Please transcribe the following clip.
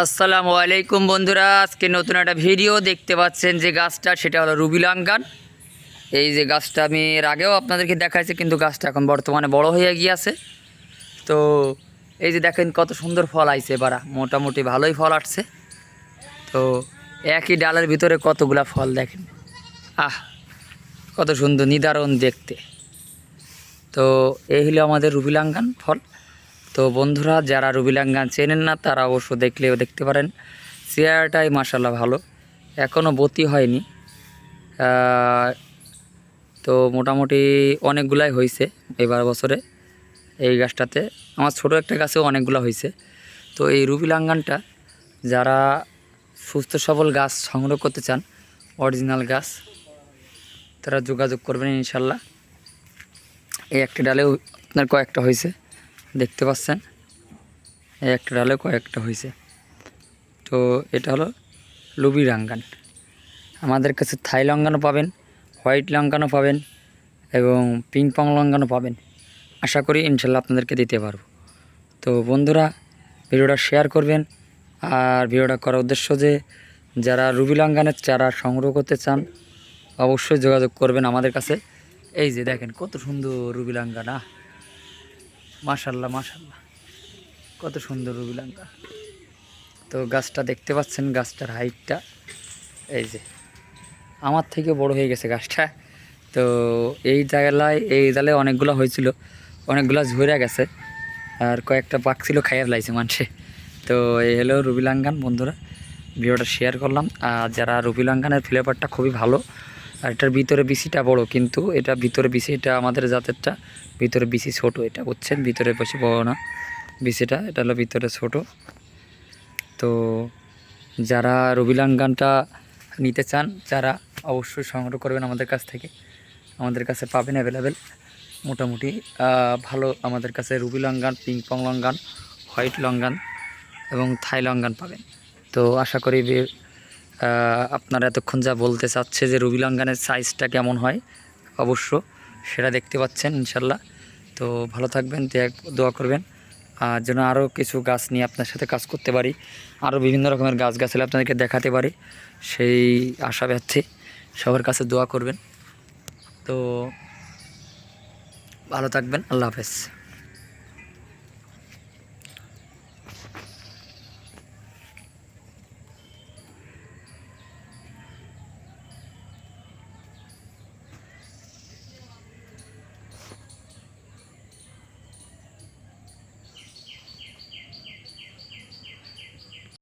আসসালামু আলাইকুম বন্ধুরা। আজকে নতুন একটা ভিডিও দেখতে পাচ্ছেন যে গাছটা, সেটা হলো রুবিলাঙ্গান। এই যে গাছটা আমি এর আগেও আপনাদেরকে দেখাইছি, কিন্তু গাছটা এখন বর্তমানে বড় হয়ে গিয়েছে। তো এই যে দেখেন কত সুন্দর ফল আইছে এবার। মোটামুটি ভালোই ফল আসছে। তো একই ডালের ভিতরে কতগুলা ফল দেখেন। আহ, কত সুন্দর নিদারণ দেখতে। তো এই হলো আমাদের রুবিলাঙ্গান ফল। তো বন্ধুরা, যারা রুবিলাঙ্গান চেনেন না, তারা অবশ্য দেখলেও দেখতে পারেন। চেয়ারটাই মাসাল্লাহ ভালো। এখনও বতি হয়নি। তো মোটামুটি অনেকগুলাই হয়েছে এবার বছরে এই গাছটাতে। আমার ছোট একটা গাছেও অনেকগুলো হয়েছে তো এই রুবিলাঙ্গানটা যারা সুস্থ সবল গাছ সংগ্রহ করতে চান, অরিজিনাল গাছ, তারা যোগাযোগ করবেন ইনশাল্লাহ এই একটা ডালেও আপনার কয়েকটা হয়েছে দেখতে পাচ্ছেন? একটা ডালে কয়েকটা হয়েছে তো এটা হলো লুবি রাঙ্গান আমাদের কাছে থাই লঙ্গানও পাবেন, হোয়াইট লঙ্কানও পাবেন এবং পিং পং লঙ্কানও পাবেন। আশা করি ইনশাল্লাহ আপনাদেরকে দিতে পারব। তো বন্ধুরা, ভিডিওটা শেয়ার করবেন। আর ভিডিওটা করার উদ্দেশ্য যে, যারা রুবি লঙ্কানের চারা সংগ্রহ করতে চান, অবশ্যই যোগাযোগ করবেন আমাদের কাছে। এই যে দেখেন কত সুন্দর রুবি লঙ্কা না মাশাল্লাহ মাশাল্লাহ। কত সুন্দর রুবি লঙ্কা তো গাছটা দেখতে পাচ্ছেন, গাছটার হাইটটা। এই যে, আমার থেকে বড় হয়ে গেছে গাছটা। তো এই জায়গায় এই জালে অনেকগুলো হয়েছিল, অনেকগুলো ঝরে গেছে। আর কয়েকটা পাক ছিল খাইয়ে ফেলাইছে মানুষে। তো এই হলো রুবিলাঙ্গান বন্ধুরা। ভিডিওটা শেয়ার করলাম। আর যারা রুবিলাঙ্গানের ফ্লেভারটা খুবই ভালো আর এটার ভিতরে বিসিটা বড়, কিন্তু এটা ভিতরে বিসি, এটা আমাদের জাতেরটা। ভিতরে বিসি ছোট এটা, বুঝছেন? ভিতরে বেশি বড় না। বিসিটা, এটা হলো ভিতরে ছোট। তো যারা রবিলাঙ্গানটা নিতে চান, যারা অবশ্যই সংগ্রহ করবেন আমাদের কাছ থেকে। আমাদের কাছে পাবেন অ্যাভেলেবেল মোটামুটি ভালো আমাদের কাছে ruby longan ping pong longan white longan এবং থাই লঙ্গান পাবেন। তো আশা করি আপনারা এতক্ষণ যা বলতে চাচ্ছে যে রুবি লঙ্গানের সাইজটা কেমন হয়, অবশ্য সেটা দেখতে পাচ্ছেন ইনশাল্লাহ। তো ভালো থাকবেন দোয়া করবেন। আর যেন আরও কিছু গাছ নিয়ে আপনার সাথে কাজ করতে পারি, আরও বিভিন্ন রকমের গাছ গাছালি আপনাদেরকে দেখাতে পারি, সেই আশা ব্যর্থে সবার কাছে দোয়া করবেন। তো ভালো থাকবেন, আল্লাহ হাফেজ।